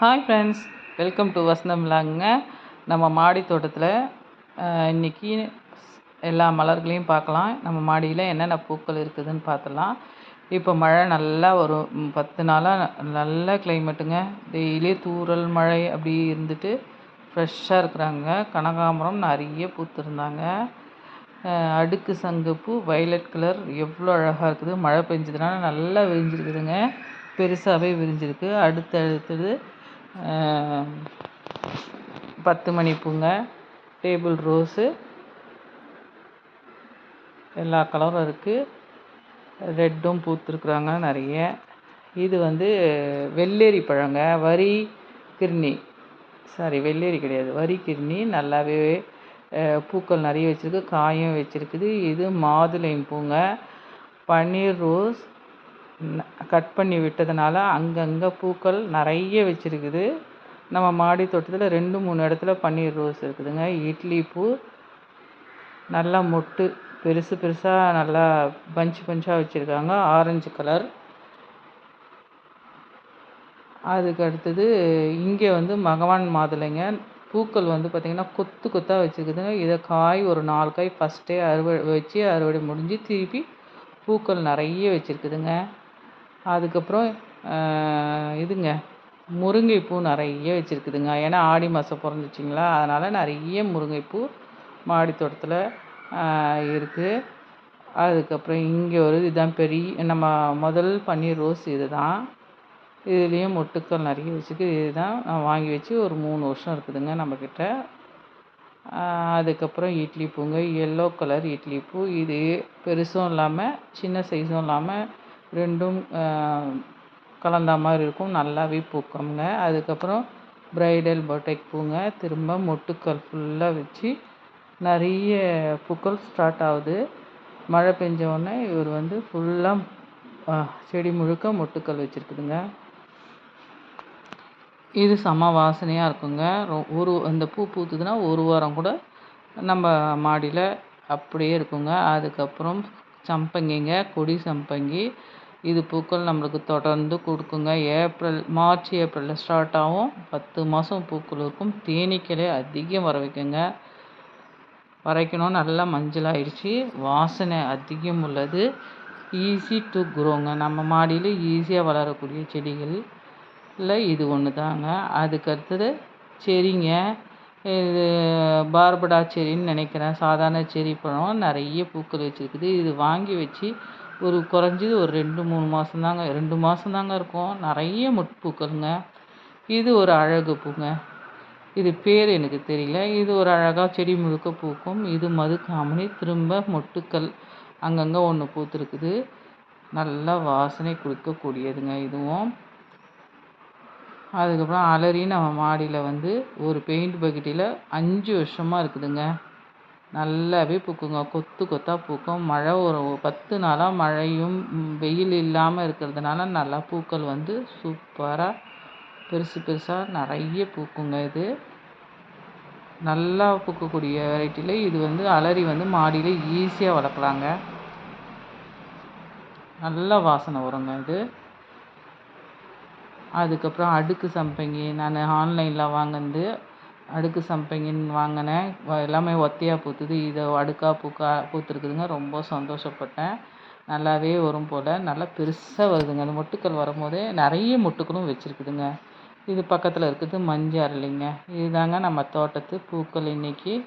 Hi friends welcome to Vasantham நம்ம மாடி தோட்டத்தில் இன்றைக்கி எல்லா மலர்களையும் பார்க்கலாம். நம்ம மாடியில் என்னென்ன பூக்கள் இருக்குதுன்னு பார்த்துலாம் இப்போ மழை நல்லா ஒரு பத்து நாளாக நல்ல கிளைமேட்டுங்க டெய்லி தூறல் மழை அப்படி இருந்துட்டு ஃப்ரெஷ்ஷாக இருக்கிறாங்க. கனகாம்பரம் நிறைய பூத்துருந்தாங்க. அடுக்கு சங்குப்பூ வயலட் கலர் எவ்வளோ அழகாக இருக்குது. மழை பெஞ்சதுனால நல்லா விரிஞ்சிருக்குதுங்க. பெருசாகவே விரிஞ்சிருக்கு. அடுத்து அடுத்தது பத்து மணி பூங்க டேபிள் ரோஸு எல்லா கலரும் இருக்குது ரெட்டும் பூத்துருக்குறாங்க நிறைய. இது வந்து வெள்ளேரி பழங்க வரி கிர்ணி சாரி வெள்ளேரி கிடையாது. வரி கிர்ணி நல்லாவே பூக்கள் நிறைய வச்சுருக்கு காயும் வச்சுருக்குது. இது மாதுளை பூங்க. பன்னீர் ரோஸ் கட் பண்ணி விட்டதுனால அங்கங்கே பூக்கள் நிறைய வச்சிருக்குது. நம்ம மாடி தோட்டத்தில் ரெண்டு மூணு இடத்துல பன்னீர் ரோஸ் இருக்குதுங்க. இட்லி பூ நல்லா மொட்டு பெருசு பெருசாக நல்லா பஞ்ச் பஞ்சாக வச்சுருக்காங்க. Orange colour. அதுக்கு அடுத்தது இங்கே வந்து மகவான் மாதுளைங்க. பூக்கள் வந்து பார்த்திங்கன்னா கொத்து கொத்தாக வச்சுருக்குதுங்க. இதை காய் ஒரு நாலு காய் ஃபஸ்ட்டே அறுவடை வச்சு அறுவடை முடிஞ்சு திருப்பி பூக்கள் நிறைய வச்சுருக்குதுங்க. அதுக்கப்புறம் இதுங்க முருங்கைப்பூ நிறைய வச்சுருக்குதுங்க. ஏன்னா ஆடி மாதம் பிறந்துச்சிங்களா அதனால் நிறைய முருங்கைப்பூ மாடி தோட்டத்தில் இருக்குது அதுக்கப்புறம் இங்கே ஒரு இதுதான் பெரிய நம்ம முதல் பன்னீர் ரோஸ் இது தான் இதுலேயும் மொட்டுக்கள் நிறைய வச்சுருக்கு. இதுதான் நான் வாங்கி வச்சு ஒரு மூணு வருஷம் இருக்குதுங்க நம்மக்கிட்ட அதுக்கப்புறம் இட்லி பூங்க எல்லோ கலர் இட்லி பூ. இது பெருசும் இல்லாமல் சின்ன சைஸும் இல்லாமல் ரெண்டும் கலந்த மாதிரி இருக்கும். நல்லாவே பூக்குங்க அதுக்கப்புறம் பிரைடல் பொட்டைக் பூங்க. திரும்ப மொட்டுக்கள் ஃபுல்லாக வச்சு நிறைய பூக்கள் ஸ்டார்ட் ஆகுது. மழை பெஞ்ச உடனே இவர் வந்து ஃபுல்லாக செடி முழுக்க மொட்டுக்கள் வச்சுருக்குதுங்க. இது செம வாசனையாக இருக்குங்க. ரொ- ஒரு இந்த பூ பூத்துதுன்னா ஒரு வாரம் கூட நம்ம மாடியில் அப்படியே இருக்குங்க. அதுக்கப்புறம் சம்பங்கிங்க கொடி சம்பங்கி. இது பூக்கள் நம்மளுக்கு தொடர்ந்து கொடுக்குங்க. ஏப்ரல் மார்ச் ஏப்ரலில் ஸ்டார்ட் ஆகும். பத்து மாதம் பூக்கள் இருக்கும். தேனீக்களே அதிகம் வர வைக்குங்க. வரைக்கணும். நல்லா மஞ்சள் ஆயிடுச்சு. வாசனை அதிகம் உள்ளது. ஈஸி டு குரோங்க நம்ம மாடியில் ஈஸியாக வளரக்கூடிய செடிகள். இல்லை இது ஒன்று தாங்க அதுக்கு அடுத்தது செரிங்க இது பார்படா செடின்னு நினைக்கிறேன். சாதாரண செடி பழம். நிறைய பூக்கள் வச்சுருக்குது. இது வாங்கி வச்சு ஒரு குறைஞ்சது ஒரு ரெண்டு மூணு மாதந்தாங்க ரெண்டு மாதந்தாங்க இருக்கும். நிறைய முட்பூக்களுங்க இது ஒரு அழகு பூங்க. இது பேர் எனக்கு தெரியல. இது ஒரு அழகாக செடி முழுக்க பூக்கும். இது மதுக்காமணி திரும்ப மொட்டுக்கள் அங்கங்கே ஒன்று பூத்துருக்குது. நல்லா வாசனை கொடுக்கக்கூடியதுங்க இதுவும். அதுக்கப்புறம் அலரி நம்ம மாடியில் வந்து ஒரு பெயிண்ட் பக்கெட்டில் அஞ்சு வருஷமாக இருக்குதுங்க. நல்லாவே பூக்குங்க. கொத்து கொத்தாக பூக்கும். மழை ஒரு பத்து நாளாக மழையும் வெயில் இல்லாமல் இருக்கிறதுனால நல்லா பூக்கள் வந்து சூப்பராக பெருசு பெருசாக நிறைய பூக்குங்க இது. நல்லா பூக்கக்கூடிய வெரைட்டியில் இது வந்து அலரி வந்து மாடியில் ஈஸியாக வளர்க்கலாங்க. நல்ல வாசனை வருங்க இது. அதுக்கப்புறம் அடுக்கு சம்பங்கி. நான் ஆன்லைனில் வாங்கினது அடுக்கு சம்பங்கின்னு வாங்கினேன். எல்லாமே ஒத்தையாக பூத்துது. இதை அடுக்காக பூக்கா பூத்துருக்குதுங்க. ரொம்ப சந்தோஷப்பட்டேன். நல்லாவே வரும் போல். நல்லா பெருசாக வருதுங்க. அந்த மொட்டுக்கள் வரும்போதே நிறைய மொட்டுக்களும் வச்சுருக்குதுங்க. இது பக்கத்தில் இருக்குது மஞ்சள் அரளிங்க. இதுதாங்க நம்ம தோட்டத்து பூக்கள் இன்றைக்கி